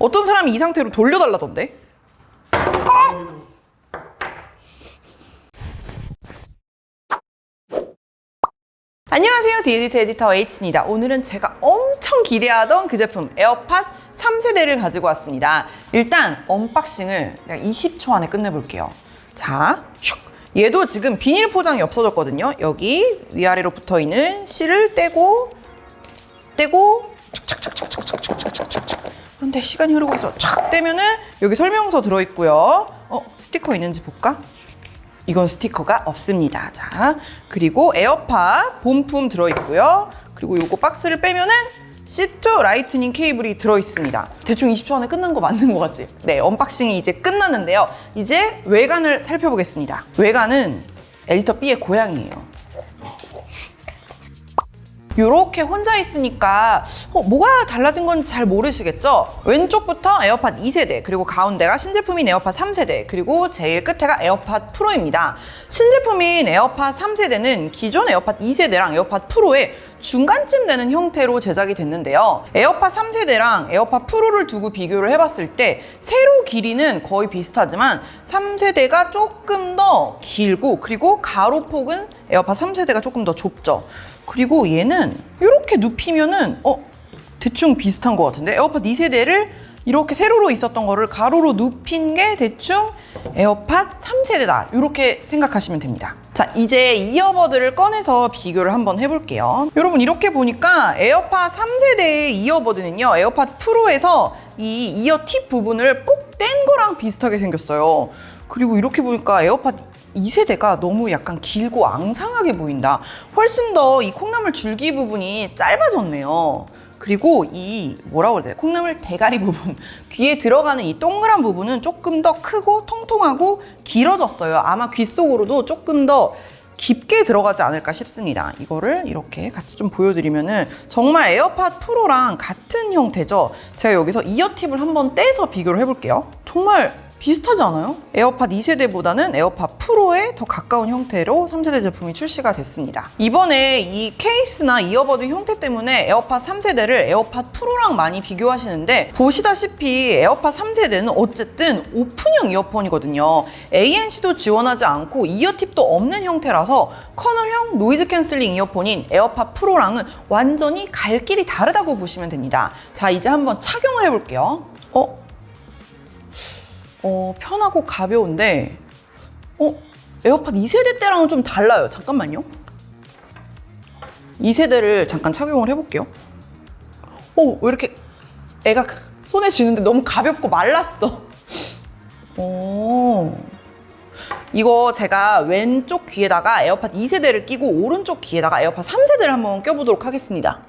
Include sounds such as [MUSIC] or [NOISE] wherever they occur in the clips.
어떤 사람이 이 상태로 돌려달라던데? 안녕하세요. 디에디트 에디터 H입니다. 오늘은 제가 엄청 기대하던 그 제품 에어팟 3세대를 가지고 왔습니다. 일단 언박싱을 그냥 20초 안에 끝내볼게요. 자, 슉. 얘도 지금 비닐 포장이 없어졌거든요. 여기 위아래로 붙어 있는 실을 떼고 떼고 촉촉촉촉촉촉촉촉 촉 근데 시간이 흐르고 있어. 촥 떼면은 여기 설명서 들어있고요. 어, 스티커 있는지 볼까? 이건 스티커가 없습니다. 자, 그리고 에어팟 본품 들어있고요. 그리고 요거 박스를 빼면은 C2 라이트닝 케이블이 들어있습니다. 대충 20초 안에 끝난 거 맞는 거 같지? 네, 언박싱이 이제 끝났는데요. 이제 외관을 살펴보겠습니다. 외관은 에디터 B의 고향이에요. 이렇게 혼자 있으니까 어, 뭐가 달라진 건지 잘 모르시겠죠? 왼쪽부터 에어팟 2세대, 그리고 가운데가 신제품인 에어팟 3세대, 그리고 제일 끝에가 에어팟 프로입니다. 신제품인 에어팟 3세대는 기존 에어팟 2세대랑 에어팟 프로의 중간쯤 되는 형태로 제작이 됐는데요. 에어팟 3세대랑 에어팟 프로를 두고 비교를 해봤을 때 세로 길이는 거의 비슷하지만 3세대가 조금 더 길고 그리고 가로폭은 에어팟 3세대가 조금 더 좁죠. 그리고 얘는 이렇게 눕히면은 어 대충 비슷한 것 같은데? 에어팟 2세대를 이렇게 세로로 있었던 거를 가로로 눕힌 게 대충 에어팟 3세대다. 이렇게 생각하시면 됩니다. 자 이제 이어버드를 꺼내서 비교를 한번 해볼게요. 여러분 이렇게 보니까 에어팟 3세대의 이어버드는요 에어팟 프로에서 이 이어 팁 부분을 꼭 뗀 거랑 비슷하게 생겼어요. 그리고 이렇게 보니까 에어팟 2세대가 너무 약간 길고 앙상하게 보인다. 훨씬 더 이 콩나물 줄기 부분이 짧아졌네요. 그리고 이 뭐라고 해야 돼? 콩나물 대가리 부분, [LAUGHS] 귀에 들어가는 이 동그란 부분은 조금 더 크고 통통하고 길어졌어요. 아마 귀 속으로도 조금 더 깊게 들어가지 않을까 싶습니다. 이거를 이렇게 같이 좀 보여드리면은 정말 에어팟 프로랑 같은 형태죠. 제가 여기서 이어팁을 한번 떼서 비교를 해볼게요. 정말 비슷하지 않아요? 에어팟 2세대보다는 에어팟 프로에 더 가까운 형태로 3세대 제품이 출시가 됐습니다. 이번에 이 케이스나 이어버드 형태 때문에 에어팟 3세대를 에어팟 프로랑 많이 비교하시는데 보시다시피 에어팟 3세대는 어쨌든 오픈형 이어폰이거든요. ANC도 지원하지 않고 이어팁도 없는 형태라서 커널형 노이즈 캔슬링 이어폰인 에어팟 프로랑은 완전히 갈 길이 다르다고 보시면 됩니다. 자, 이제 한번 착용을 해볼게요. 어? 어, 편하고 가벼운데, 어, 에어팟 2세대 때랑은 좀 달라요. 잠깐만요. 2세대를 잠깐 착용을 해볼게요. 어, 왜 이렇게 애가 손에 쥐는데 너무 가볍고 말랐어. 오. 이거 제가 왼쪽 귀에다가 에어팟 2세대를 끼고 오른쪽 귀에다가 에어팟 3세대를 한번 껴보도록 하겠습니다.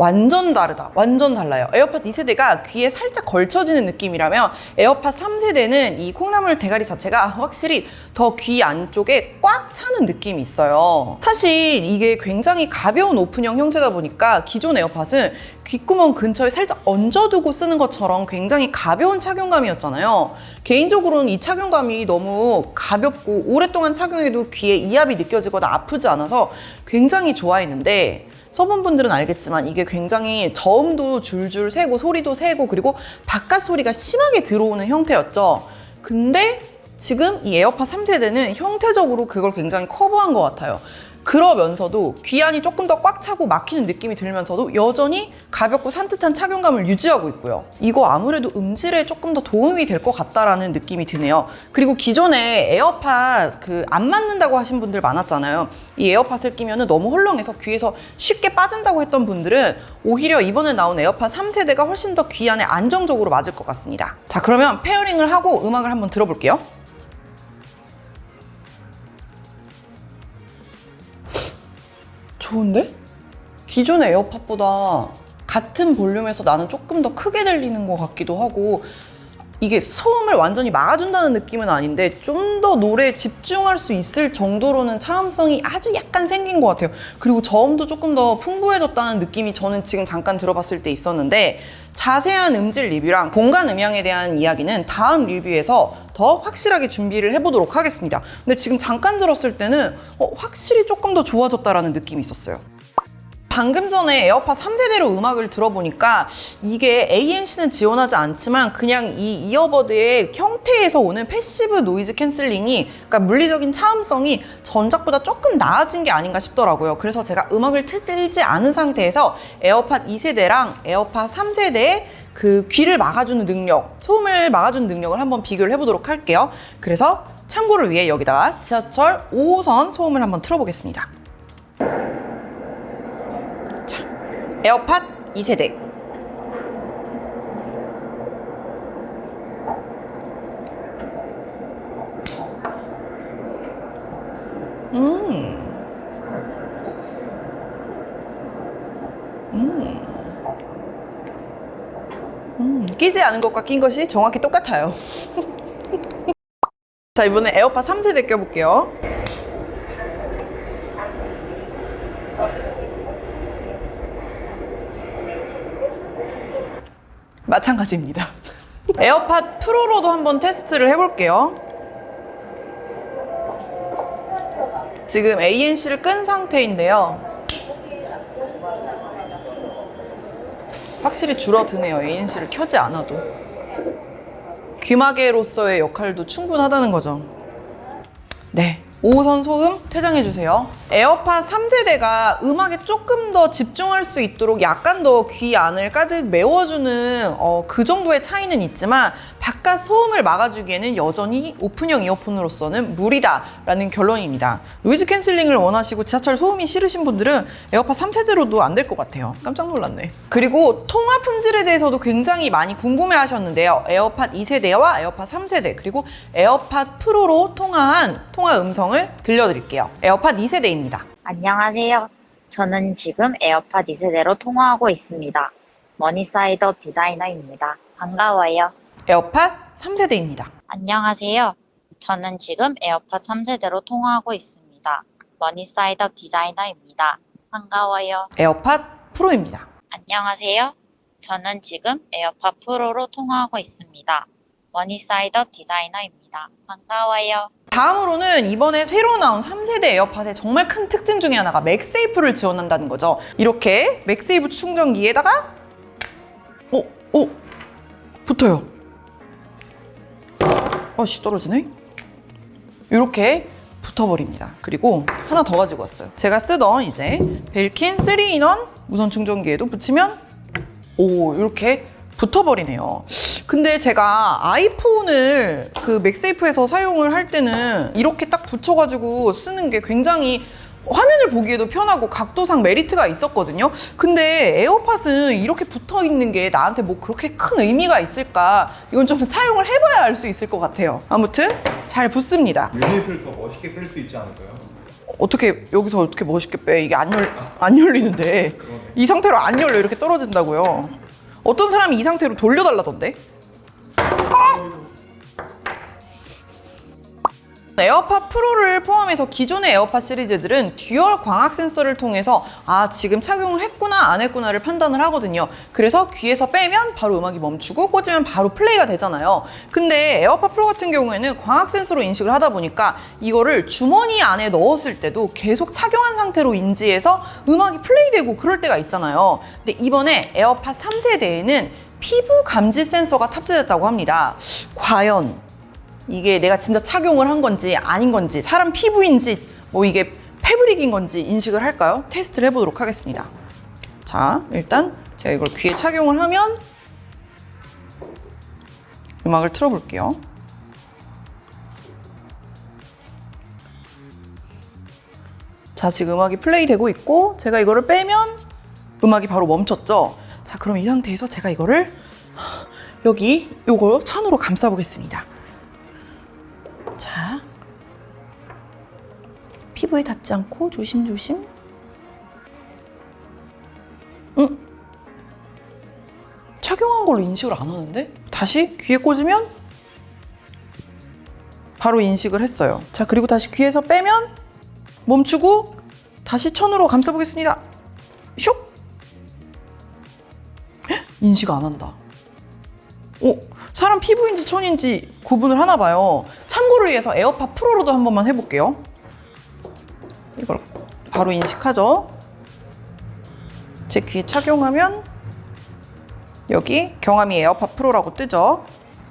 완전 다르다. 완전 달라요. 에어팟 2세대가 귀에 살짝 걸쳐지는 느낌이라면 에어팟 3세대는 이 콩나물 대가리 자체가 확실히 더 귀 안쪽에 꽉 차는 느낌이 있어요. 사실 이게 굉장히 가벼운 오픈형 형태다 보니까 기존 에어팟은 귓구멍 근처에 살짝 얹어두고 쓰는 것처럼 굉장히 가벼운 착용감이었잖아요. 개인적으로는 이 착용감이 너무 가볍고 오랫동안 착용해도 귀에 이압이 느껴지거나 아프지 않아서 굉장히 좋아했는데 써본 분들은 알겠지만 이게 굉장히 저음도 줄줄 새고 소리도 새고 그리고 바깥 소리가 심하게 들어오는 형태였죠. 근데 지금 이 에어팟 3세대는 형태적으로 그걸 굉장히 커버한 것 같아요. 그러면서도 귀 안이 조금 더 꽉 차고 막히는 느낌이 들면서도 여전히 가볍고 산뜻한 착용감을 유지하고 있고요. 이거 아무래도 음질에 조금 더 도움이 될 것 같다라는 느낌이 드네요. 그리고 기존에 에어팟 그 안 맞는다고 하신 분들 많았잖아요. 이 에어팟을 끼면 너무 헐렁해서 귀에서 쉽게 빠진다고 했던 분들은 오히려 이번에 나온 에어팟 3세대가 훨씬 더 귀 안에 안정적으로 맞을 것 같습니다. 자, 그러면 페어링을 하고 음악을 한번 들어볼게요. 좋은데? 기존의 에어팟보다 같은 볼륨에서 나는 조금 더 크게 들리는 것 같기도 하고 이게 소음을 완전히 막아준다는 느낌은 아닌데 좀 더 노래에 집중할 수 있을 정도로는 차음성이 아주 약간 생긴 것 같아요. 그리고 저음도 조금 더 풍부해졌다는 느낌이 저는 지금 잠깐 들어봤을 때 있었는데 자세한 음질 리뷰랑 공간 음향에 대한 이야기는 다음 리뷰에서 더 확실하게 준비를 해보도록 하겠습니다. 근데 지금 잠깐 들었을 때는 어, 확실히 조금 더 좋아졌다라는 느낌이 있었어요. 방금 전에 에어팟 3세대로 음악을 들어보니까 이게 ANC는 지원하지 않지만 그냥 이 이어버드의 형태에서 오는 패시브 노이즈 캔슬링이 그러니까 물리적인 차음성이 전작보다 조금 나아진 게 아닌가 싶더라고요. 그래서 제가 음악을 틀지 않은 상태에서 에어팟 2세대랑 에어팟 3세대의 그 귀를 막아주는 능력, 소음을 막아주는 능력을 한번 비교를 해보도록 할게요. 그래서 참고를 위해 여기다가 지하철 5호선 소음을 한번 틀어보겠습니다. 자, 에어팟 2세대. 음, 끼지 않은 것과 낀 것이 정확히 똑같아요. [LAUGHS] 자, 이번에 에어팟 3세대 껴볼게요. 마찬가지입니다. [LAUGHS] 에어팟 프로로도 한번 테스트를 해볼게요. 지금 ANC를 끈 상태인데요. 확실히 줄어드네요. ANC를 켜지 않아도. 귀마개로서의 역할도 충분하다는 거죠. 네. 5호선 소음 퇴장해주세요. 에어팟 3세대가 음악에 조금 더 집중할 수 있도록 약간 더 귀 안을 가득 메워주는 어, 그 정도의 차이는 있지만 바깥 소음을 막아주기에는 여전히 오픈형 이어폰으로서는 무리다라는 결론입니다. 노이즈 캔슬링을 원하시고 지하철 소음이 싫으신 분들은 에어팟 3세대로도 안 될 것 같아요. 깜짝 놀랐네. 그리고 통화 품질에 대해서도 굉장히 많이 궁금해 하셨는데요. 에어팟 2세대와 에어팟 3세대 그리고 에어팟 프로로 통화한 통화 음성을 들려드릴게요. 에어팟 2세대입니다. 안녕하세요. 저는 지금 에어팟 2세대로 통화하고 있습니다. 머니사이더 디자이너입니다. 반가워요. 에어팟 3세대입니다. 안녕하세요. 저는 지금 에어팟 3세대로 통화하고 있습니다. 머니사이더 디자이너입니다. 반가워요. 에어팟 프로입니다. 안녕하세요. 저는 지금 에어팟 프로로 통화하고 있습니다. 머니사이더 디자이너입니다. 반가워요. 다음으로는 이번에 새로 나온 3세대 에어팟의 정말 큰 특징 중에 하나가 맥세이프를 지원한다는 거죠. 이렇게 맥세이프 충전기에다가 어, 어, 붙어요. 어씨 떨어지네. 이렇게 붙어버립니다. 그리고 하나 더 가지고 왔어요. 제가 쓰던 이제 벨킨 3인원 무선 충전기에도 붙이면 오 이렇게 붙어버리네요. 근데 제가 아이폰을 그 맥세이프에서 사용을 할 때는 이렇게 딱 붙여가지고 쓰는 게 굉장히 화면을 보기에도 편하고 각도상 메리트가 있었거든요. 근데 에어팟은 이렇게 붙어 있는 게 나한테 뭐 그렇게 큰 의미가 있을까? 이건 좀 [LAUGHS] 사용을 해봐야 알 수 있을 것 같아요. 아무튼 잘 붙습니다. 유닛을 더 멋있게 뺄 수 있지 않을까요? 어떻게 여기서 어떻게 멋있게 빼? 이게 안, 열, 안 열리는데 이 상태로 안 열려 이렇게 떨어진다고요. 어떤 사람이 이 상태로 돌려달라던데? 에어팟 프로를 포함해서 기존의 에어팟 시리즈들은 듀얼 광학 센서를 통해서 아 지금 착용을 했구나 안 했구나를 판단을 하거든요. 그래서 귀에서 빼면 바로 음악이 멈추고 꽂으면 바로 플레이가 되잖아요. 근데 에어팟 프로 같은 경우에는 광학 센서로 인식을 하다 보니까 이거를 주머니 안에 넣었을 때도 계속 착용한 상태로 인지해서 음악이 플레이되고 그럴 때가 있잖아요. 근데 이번에 에어팟 3세대에는 피부 감지 센서가 탑재됐다고 합니다. 과연 이게 내가 진짜 착용을 한 건지 아닌 건지 사람 피부인지 뭐 이게 패브릭인 건지 인식을 할까요? 테스트를 해보도록 하겠습니다. 자, 일단 제가 이걸 귀에 착용을 하면 음악을 틀어볼게요. 자, 지금 음악이 플레이 되고 있고 제가 이거를 빼면 음악이 바로 멈췄죠. 자, 그럼 이 상태에서 제가 이거를 여기 요거 천으로 감싸 보겠습니다. 피부에 닿지 않고 조심조심. 응? 착용한 걸로 인식을 안 하는데? 다시 귀에 꽂으면 바로 인식을 했어요. 자, 그리고 다시 귀에서 빼면 멈추고 다시 천으로 감싸 보겠습니다. 슉! 헉, 인식 안 한다. 어, 사람 피부인지 천인지 구분을 하나 봐요. 참고를 위해서 에어팟 프로로도 한 번만 해볼게요. 이걸 바로 인식하죠. 제 귀에 착용하면 여기 경함이 에어팟 프로라고 뜨죠.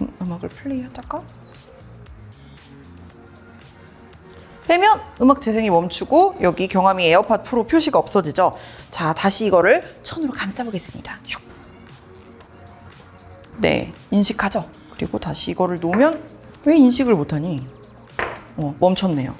음, 음악을 플레이하다가 빼면 음악 재생이 멈추고 여기 경함이 에어팟 프로 표시가 없어지죠. 자, 다시 이거를 천으로 감싸보겠습니다. 슉. 네, 인식하죠. 그리고 다시 이거를 놓으면 왜 인식을 못하니? 어, 멈췄네요.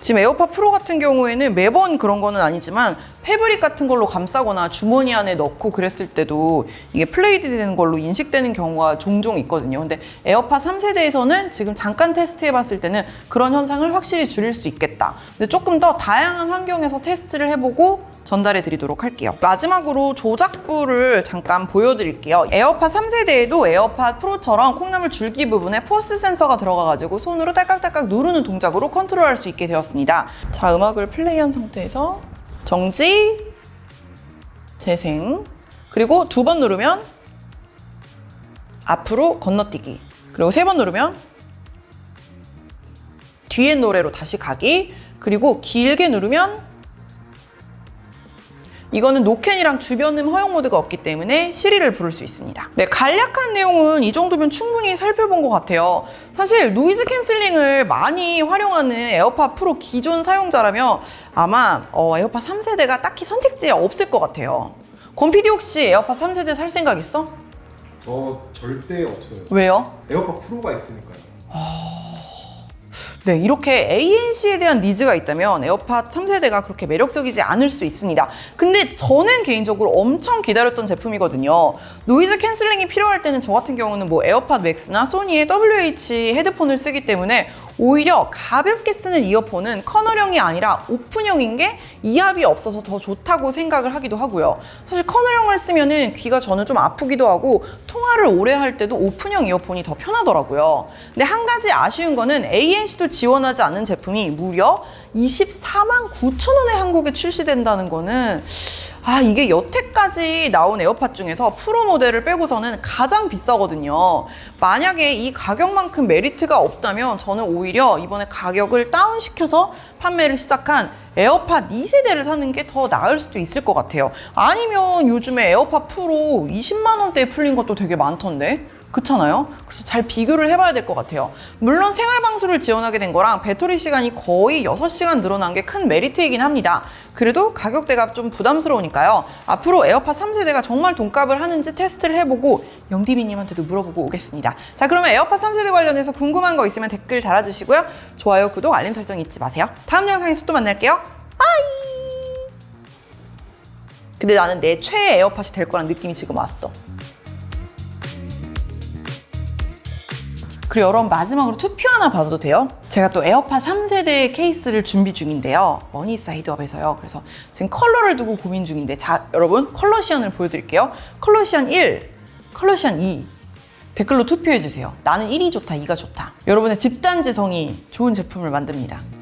지금 에어팟 프로 같은 경우에는 매번 그런 거는 아니지만 패브릭 같은 걸로 감싸거나 주머니 안에 넣고 그랬을 때도 이게 플레이드 되는 걸로 인식되는 경우가 종종 있거든요. 근데 에어팟 3세대에서는 지금 잠깐 테스트 해 봤을 때는 그런 현상을 확실히 줄일 수 있겠다. 근데 조금 더 다양한 환경에서 테스트를 해보고 전달해 드리도록 할게요. 마지막으로 조작부를 잠깐 보여드릴게요. 에어팟 3세대에도 에어팟 프로처럼 콩나물 줄기 부분에 포스 센서가 들어가가지고 손으로 딸깍딸깍 누르는 동작으로 컨트롤할 수 있게 되었습니다. 자, 음악을 플레이한 상태에서 정지, 재생, 그리고 두 번 누르면 앞으로 건너뛰기, 그리고 세 번 누르면 뒤에 노래로 다시 가기, 그리고 길게 누르면 이거는 노캔이랑 주변음 허용 모드가 없기 때문에 시리를 부를 수 있습니다. 네, 간략한 내용은 이 정도면 충분히 살펴본 것 같아요. 사실 노이즈 캔슬링을 많이 활용하는 에어팟 프로 기존 사용자라면 아마 어, 에어팟 3세대가 딱히 선택지에 없을 것 같아요. 권PD 혹시 에어팟 3세대 살 생각 있어? 저 절대 없어요. 왜요? 에어팟 프로가 있으니까요. 네, 이렇게 ANC에 대한 니즈가 있다면 에어팟 3세대가 그렇게 매력적이지 않을 수 있습니다. 근데 저는 개인적으로 엄청 기다렸던 제품이거든요. 노이즈 캔슬링이 필요할 때는 저 같은 경우는 뭐 에어팟 맥스나 소니의 WH 헤드폰을 쓰기 때문에 오히려 가볍게 쓰는 이어폰은 커널형이 아니라 오픈형인 게 이압이 없어서 더 좋다고 생각을 하기도 하고요. 사실 커널형을 쓰면은 귀가 저는 좀 아프기도 하고 통화를 오래 할 때도 오픈형 이어폰이 더 편하더라고요. 근데 한 가지 아쉬운 거는 ANC도 지원하지 않는 제품이 무려 24만 9천 원에 한국에 출시된다는 거는 아 이게 여태까지 나온 에어팟 중에서 프로 모델을 빼고서는 가장 비싸거든요. 만약에 이 가격만큼 메리트가 없다면 저는 오히려 이번에 가격을 다운시켜서 판매를 시작한 에어팟 2세대를 사는 게 더 나을 수도 있을 것 같아요. 아니면 요즘에 에어팟 프로 20만 원대에 풀린 것도 되게 많던데. 그렇잖아요. 그래서 잘 비교를 해봐야 될 것 같아요. 물론 생활방수를 지원하게 된 거랑 배터리 시간이 거의 6시간 늘어난 게 큰 메리트이긴 합니다. 그래도 가격대가 좀 부담스러우니까요. 앞으로 에어팟 3세대가 정말 돈값을 하는지 테스트를 해보고 영디비님한테도 물어보고 오겠습니다. 자, 그러면 에어팟 3세대 관련해서 궁금한 거 있으면 댓글 달아주시고요. 좋아요, 구독, 알림 설정 잊지 마세요. 다음 영상에서 또 만날게요. 빠이! 근데 나는 내 최애 에어팟이 될 거란 느낌이 지금 왔어. 그리고 여러분 마지막으로 투표 하나 받아도 돼요? 제가 또 에어팟 3세대 케이스를 준비 중인데요. 머니 사이드업에서요. 그래서 지금 컬러를 두고 고민 중인데 자 여러분 컬러 시연을 보여드릴게요. 컬러 시연 1, 컬러 시연 2 댓글로 투표해주세요. 나는 1이 좋다, 2가 좋다. 여러분의 집단지성이 좋은 제품을 만듭니다.